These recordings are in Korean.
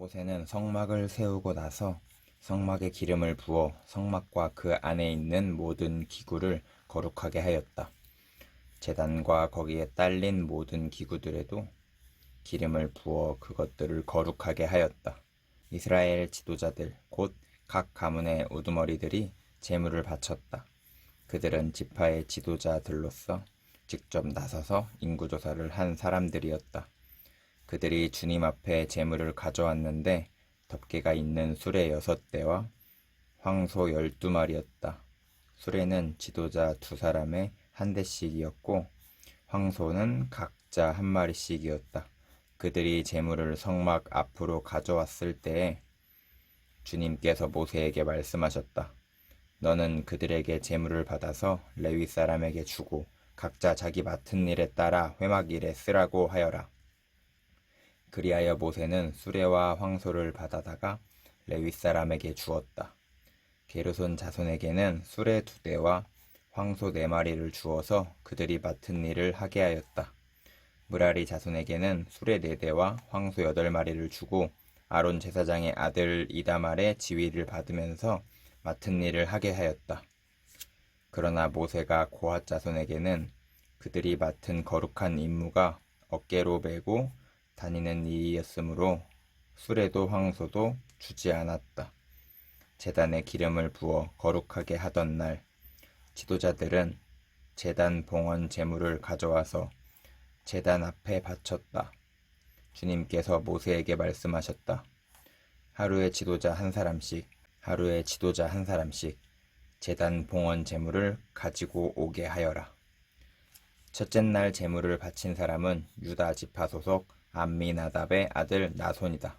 모세는 성막을 세우고 나서 성막에 기름을 부어 성막과 그 안에 있는 모든 기구를 거룩하게 하였다. 제단과 거기에 딸린 모든 기구들에도 기름을 부어 그것들을 거룩하게 하였다. 이스라엘 지도자들 곧 각 가문의 우두머리들이 제물을 바쳤다. 그들은 지파의 지도자들로서 직접 나서서 인구조사를 한 사람들이었다. 그들이 주님 앞에 제물을 가져왔는데 덮개가 있는 수레 여섯 대와 황소 열두 마리였다. 수레는 지도자 두 사람의 한 대씩이었고 황소는 각자 한 마리씩이었다. 그들이 제물을 성막 앞으로 가져왔을 때에 주님께서 모세에게 말씀하셨다. 너는 그들에게 제물을 받아서 레위 사람에게 주고 각자 자기 맡은 일에 따라 회막 일에 쓰라고 하여라. 그리하여 모세는 수레와 황소를 받아다가 레위 사람에게 주었다. 게르손 자손에게는 수레 두 대와 황소 네 마리를 주어서 그들이 맡은 일을 하게 하였다. 무라리 자손에게는 수레 네 대와 황소 여덟 마리를 주고 아론 제사장의 아들 이다말의 지위를 받으면서 맡은 일을 하게 하였다. 그러나 모세가 고핫 자손에게는 그들이 맡은 거룩한 임무가 어깨로 메고 다니는 일이었으므로 수레도 황소도 주지 않았다. 재단에 기름을 부어 거룩하게 하던 날 지도자들은 재단 봉헌 제물을 가져와서 재단 앞에 바쳤다. 주님께서 모세에게 말씀하셨다. 하루에 지도자 한 사람씩, 하루에 지도자 한 사람씩 재단 봉헌 제물을 가지고 오게 하여라. 첫째 날 제물을 바친 사람은 유다 지파 소속 암미나답의 아들 나손이다.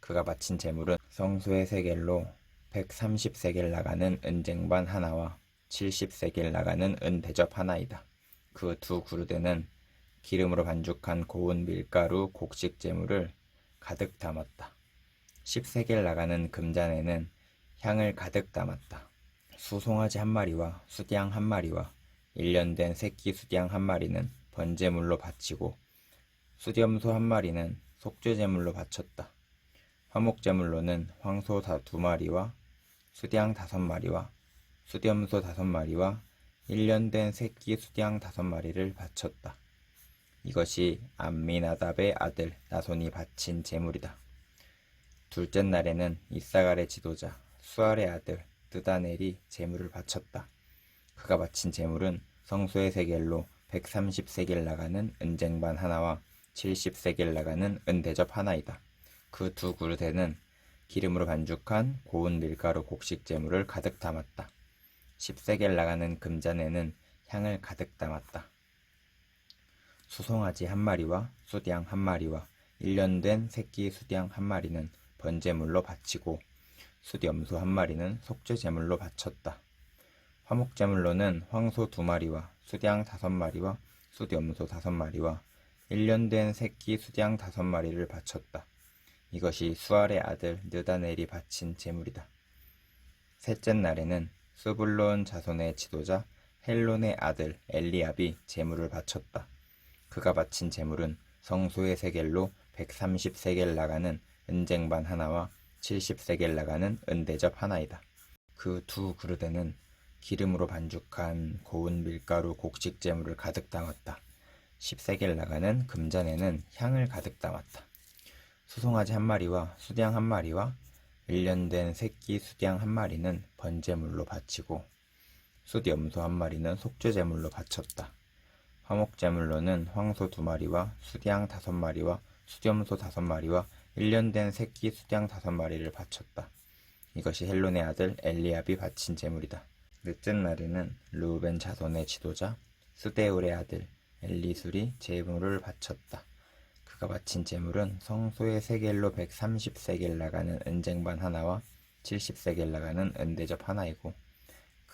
그가 바친 제물은 성소의 세겔로 130세겔 나가는 은쟁반 하나와 70세겔 나가는 은대접 하나이다. 그 두 그루대는 기름으로 반죽한 고운 밀가루 곡식 제물을 가득 담았다. 10세겔 나가는 금잔에는 향을 가득 담았다. 수송아지 한 마리와 수양 한 마리와 1년 된 새끼 수양 한 마리는 번제물로 바치고 수염소 한 마리는 속죄제물로 바쳤다. 화목제물로는 황소 다두 마리와 수양 다섯 마리와 수염소 다섯 마리와 1년 된 새끼 수양 다섯 마리를 바쳤다. 이것이 암미나답의 아들 나손이 바친 제물이다. 둘째 날에는 이사갈의 지도자 수알의 아들 느다넬이 제물을 바쳤다. 그가 바친 제물은 성소의 세겔로 130세겔 나가는 은쟁반 하나와 70세겔 나가는 은대접 하나이다. 그 두 그릇에는 기름으로 반죽한 고운 밀가루 곡식 제물을 가득 담았다. 10세겔 나가는 금잔에는 향을 가득 담았다. 수송아지 한 마리와 수양 한 마리와 1년 된 새끼 수양 한 마리는 번제물로 바치고 수염소 한 마리는 속죄제물로 바쳤다. 화목제물로는 황소 두 마리와 수양 다섯 마리와 수염소 다섯 마리와 1년 된 새끼 수양 다섯 마리를 바쳤다. 이것이 수알의 아들 느다넬이 바친 제물이다. 셋째 날에는 스불론 자손의 지도자 헬론의 아들 엘리압이 제물을 바쳤다. 그가 바친 제물은 성소의 세겔로 130세겔 나가는 은쟁반 하나와 70세겔 나가는 은대접 하나이다. 그 두 그릇에는 기름으로 반죽한 고운 밀가루 곡식 제물을 가득 담았다. 10세겔 나가는 금잔에는 향을 가득 담았다. 수송아지 한 마리와 수양 한 마리와 1년 된 새끼 수양 한 마리는 번제물로 바치고 숫염소 한 마리는 속죄제물로 바쳤다. 화목제물로는 황소 두 마리와 수양 다섯 마리와 수염소 다섯 마리와 1년 된 새끼 수양 다섯 마리를 바쳤다. 이것이 헬론의 아들 엘리압이 바친 제물이다. 넷째 날에는 루벤 자손의 지도자 스데울의 아들 엘리술이 제물을 바쳤다. 그가 바친 제물은 성소의 세겔로 130세겔 나가는 은쟁반 하나와 70세겔 나가는 은대접 하나이고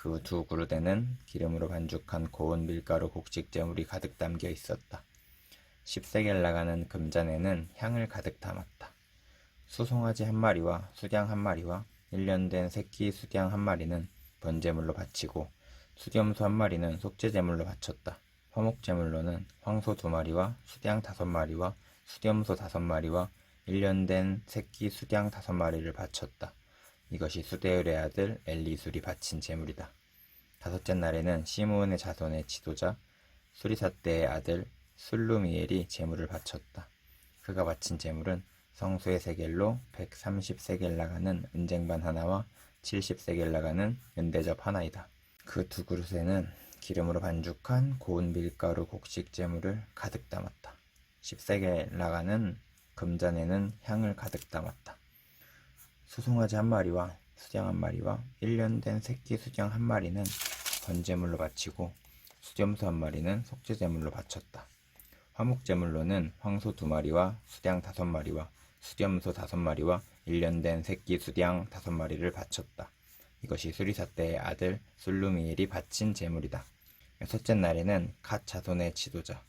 그 두 그릇에는 기름으로 반죽한 고운 밀가루 곡식 제물이 가득 담겨 있었다. 10세겔 나가는 금잔에는 향을 가득 담았다. 수송아지 한 마리와 수양 한 마리와 1년 된 새끼 수양 한 마리는 번제물로 바치고 수염소 한 마리는 속죄제물로 바쳤다. 화목제물로는 황소 두 마리와 수양 다섯 마리와 수염소 다섯 마리와 1년 된 새끼 수량 다섯 마리를 바쳤다. 이것이 수데울의 아들 엘리술이 바친 제물이다. 다섯째 날에는 시므온의 자손의 지도자 수리사떼의 아들 술루미엘이 제물을 바쳤다. 그가 바친 제물은 성소의 세겔로 130세겔 나가는 은쟁반 하나와 70세겔 나가는 은대접 하나이다. 그 두 그릇에는 기름으로 반죽한 고운 밀가루 곡식 제물을 가득 담았다. 10세겔 나가는 금잔에는 향을 가득 담았다. 수송아지 한 마리와 수장 한 마리와 1년 된 새끼 수장 한 마리는 번제물로 바치고 수염소 한 마리는 속죄제물로 바쳤다. 화목제물로는 황소 두 마리와 수량 다섯 마리와 수염소 다섯 마리와 1년 된 새끼 수량 다섯 마리를 바쳤다. 이것이 수리사 때의 아들 술루미엘이 바친 제물이다. 여섯째 날에는 갓 자손의 지도자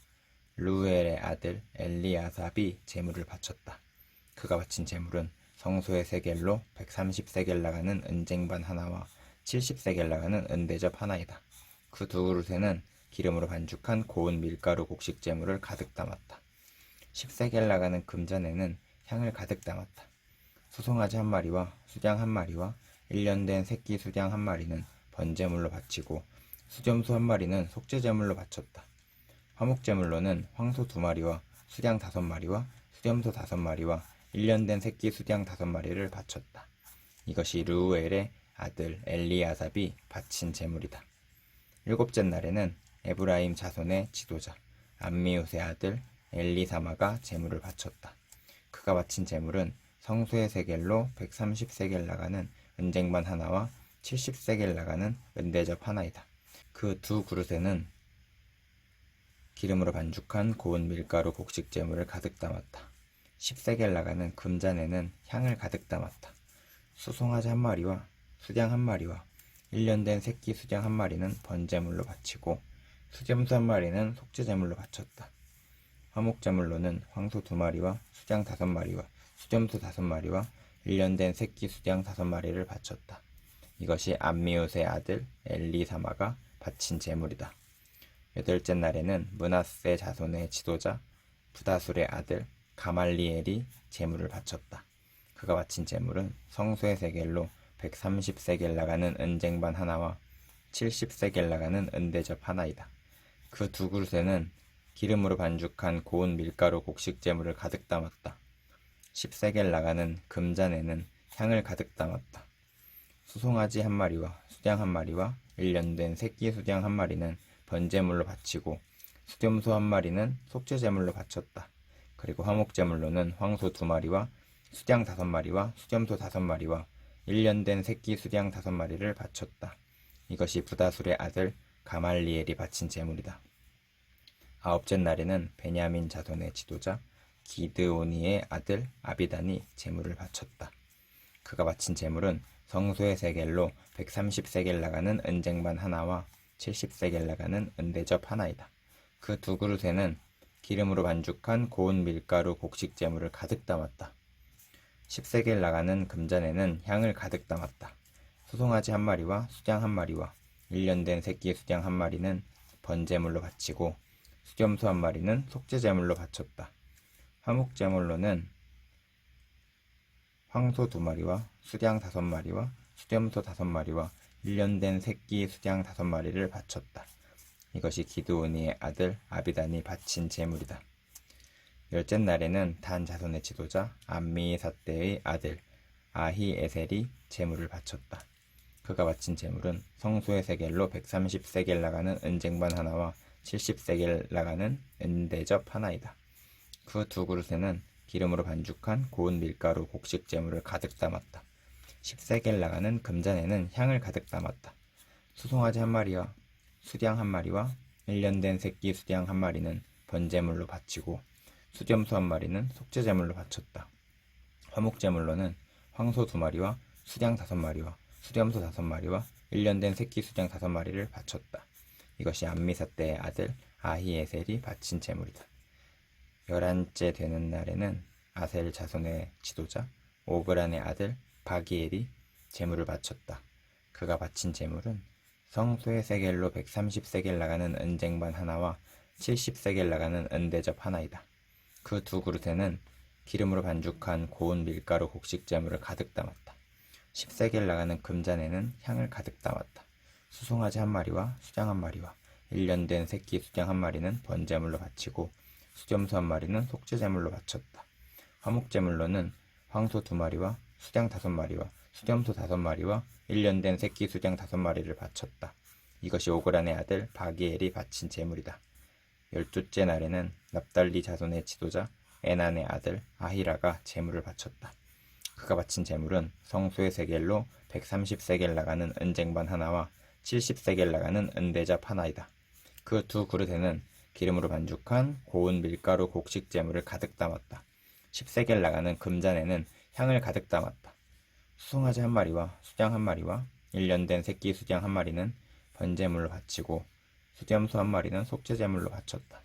루엘의 아들 엘리아삽이 제물을 바쳤다. 그가 바친 제물은 성소의 세겔로 130세겔 나가는 은쟁반 하나와 70세겔 나가는 은대접 하나이다. 그 두 그릇에는 기름으로 반죽한 고운 밀가루 곡식 제물을 가득 담았다. 10세겔 나가는 금잔에는 향을 가득 담았다. 수송아지 한 마리와 수장 한 마리와 1년 된 새끼 수장 한 마리는 번제물로 바치고 수점수 한 마리는 속죄제물로 바쳤다. 화목제물로는 황소 두 마리와 수량 다섯 마리와 수염소 다섯 마리와 1년 된 새끼 수량 다섯 마리를 바쳤다. 이것이 르우엘의 아들 엘리아삽이 바친 제물이다. 일곱째 날에는 에브라임 자손의 지도자 암미웃의 아들 엘리사마가 제물을 바쳤다. 그가 바친 제물은 성소의 세겔로 130세겔 나가는 은쟁반 하나와 70세겔 나가는 은대접 하나이다. 그 두 그릇에는 기름으로 반죽한 고운 밀가루 곡식 제물을 가득 담았다. 10세겔 나가는 금잔에는 향을 가득 담았다. 수송아지 한 마리와 수장 한 마리와 1년 된 새끼 수장 한 마리는 번제물로 바치고 수점수 한 마리는 속죄제물로 바쳤다. 화목제물로는 황소 두 마리와 수장 다섯 마리와 수점수 다섯 마리와 1년 된 새끼 수장 다섯 마리를 바쳤다. 이것이 암미웃의 아들 엘리사마가 바친 제물이다. 여덟째 날에는 문하세 자손의 지도자 부다술의 아들 가말리엘이 제물을 바쳤다. 그가 바친 제물은 성소의 세겔로 130세겔 나가는 은쟁반 하나와 70세겔 나가는 은대접 하나이다. 그 두 그릇에는 기름으로 반죽한 고운 밀가루 곡식 제물을 가득 담았다. 10세겔 나가는 금잔에는 향을 가득 담았다. 수송아지 한 마리와 수장 한 마리와 1년 된 새끼 수장 한 마리는 번제물로 바치고 수염소 한 마리는 속죄제물로 바쳤다. 그리고 화목제물로는 황소 두 마리와 수장 다섯 마리와 수염소 다섯 마리와 1년 된 새끼 수량 다섯 마리를 바쳤다. 이것이 부다술의 아들 가말리엘이 바친 제물이다. 아홉째 날에는 베냐민 자손의 지도자 기드오니의 아들 아비단이 제물을 바쳤다. 그가 바친 제물은 성소의 세겔로 130세겔 나가는 은쟁반 하나와 70세겔 나가는 은대접 하나이다. 그 두 그릇에는 기름으로 반죽한 고운 밀가루 곡식 제물을 가득 담았다. 10세겔 나가는 금잔에는 향을 가득 담았다. 수송아지 한 마리와 수장 한 마리와 1년 된 새끼 수장 한 마리는 번제물로 바치고 수염소 한 마리는 속죄제물로 바쳤다. 화목제물로는 황소 두 마리와 수장 다섯 마리와 수염소 다섯 마리와 1년 된 새끼 수장 다섯 마리를 바쳤다. 이것이 기드온이의 아들 아비단이 바친 제물이다. 열째 날에는 단 자손의 지도자 암미사떼의 아들 아히에셀이 제물을 바쳤다. 그가 바친 제물은 성소의 세겔로 130세겔 나가는 은쟁반 하나와 70세겔 나가는 은대접 하나이다. 그 두 그릇에는 기름으로 반죽한 고운 밀가루 곡식 제물을 가득 담았다. 10세겔 나가는 금잔에는 향을 가득 담았다. 수송아지 한 마리와 수량 한 마리와 1년 된 새끼 수량 한 마리는 번제물로 바치고 수점수 한 마리는 속죄제물로 바쳤다. 화목제물로는 황소 두 마리와 수량 다섯 마리와 수렴소 다섯 마리와 1년 된 새끼 수장 다섯 마리를 바쳤다. 이것이 암미사 때의 아들 아히에셀이 바친 제물이다. 열한째 되는 날에는 아셀 자손의 지도자 오그란의 아들 바기엘이 제물을 바쳤다. 그가 바친 제물은 성소의 세겔로 130세겔 나가는 은쟁반 하나와 70세겔 나가는 은대접 하나이다. 그 두 그릇에는 기름으로 반죽한 고운 밀가루 곡식 재물을 가득 담았다. 10세겔 나가는 금잔에는 향을 가득 담았다. 수송아지 한 마리와 수장 한 마리와 1년 된 새끼 수장 한 마리는 번제물로 바치고 수점수 한 마리는 속죄제물로 바쳤다. 화목제물로는 황소 두 마리와 수장 다섯 마리와 수점소 다섯 마리와 1년 된 새끼 수장 다섯 마리를 바쳤다. 이것이 오그란의 아들 바기엘이 바친 제물이다. 열두째 날에는 납달리 자손의 지도자 에난의 아들 아히라가 제물을 바쳤다. 그가 바친 제물은 성소의 세겔로 130세겔 나가는 은쟁반 하나와 70세겔 나가는 은대잡 하나이다. 그 두 그릇에는 기름으로 반죽한 고운 밀가루 곡식 제물을 가득 담았다. 10세겔 나가는 금잔에는 향을 가득 담았다. 수송아지 한 마리와 수장 한 마리와 1년 된 새끼 수장 한 마리는 번제물로 바치고 수염소 한 마리는 속죄제물로 바쳤다.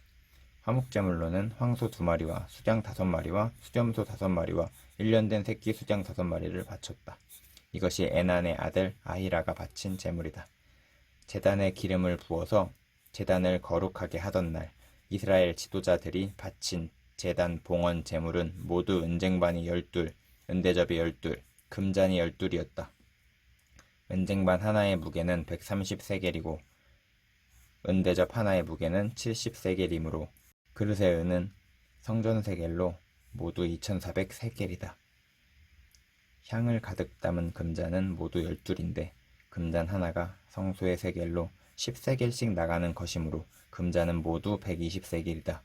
화목제물로는 황소 두 마리와 수장 다섯 마리와 수점소 다섯 마리와 1년 된 새끼 수장 다섯 마리를 바쳤다. 이것이 에난의 아들 아히라가 바친 제물이다. 제단에 기름을 부어서 제단을 거룩하게 하던 날 이스라엘 지도자들이 바친 제단 봉헌 제물은 모두 은쟁반이 열둘, 은대접이 열둘, 금잔이 열둘이었다. 은쟁반 하나의 무게는 130세겔이고 은대접 하나의 무게는 70세겔이므로 그릇의 은은 성전 세겔로 모두 2400세겔이다. 향을 가득 담은 금잔은 모두 열둘인데 금잔 하나가 성소의 세겔로 10세겔씩 나가는 것이므로 금잔은 모두 120세겔이다.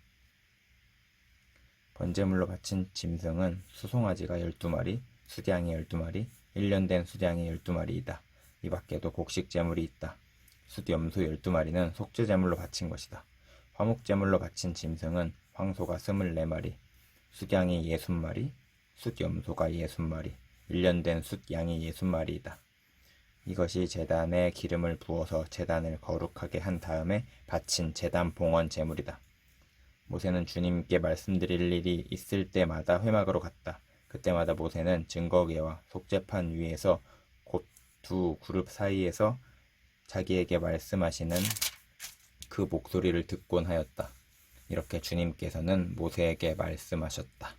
번제물로 바친 짐승은 수송아지가 12마리, 수량이 12마리, 1년 된 수량이 12마리이다. 이 밖에도 곡식 제물이 있다. 숫염소 12마리는 속죄 제물로 바친 것이다. 화목 제물로 바친 짐승은 황소가 24마리, 숫양이 60마리, 숫염소가 60마리, 1년 된 숫양이 60마리이다. 이것이 제단에 기름을 부어서 제단을 거룩하게 한 다음에 바친 제단 봉헌 제물이다. 모세는 주님께 말씀드릴 일이 있을 때마다 회막으로 갔다. 그때마다 모세는 증거계와 속죄판 위에서 곧 두 그룹 사이에서 자기에게 말씀하시는 그 목소리를 듣곤 하였다. 이렇게 주님께서는 모세에게 말씀하셨다.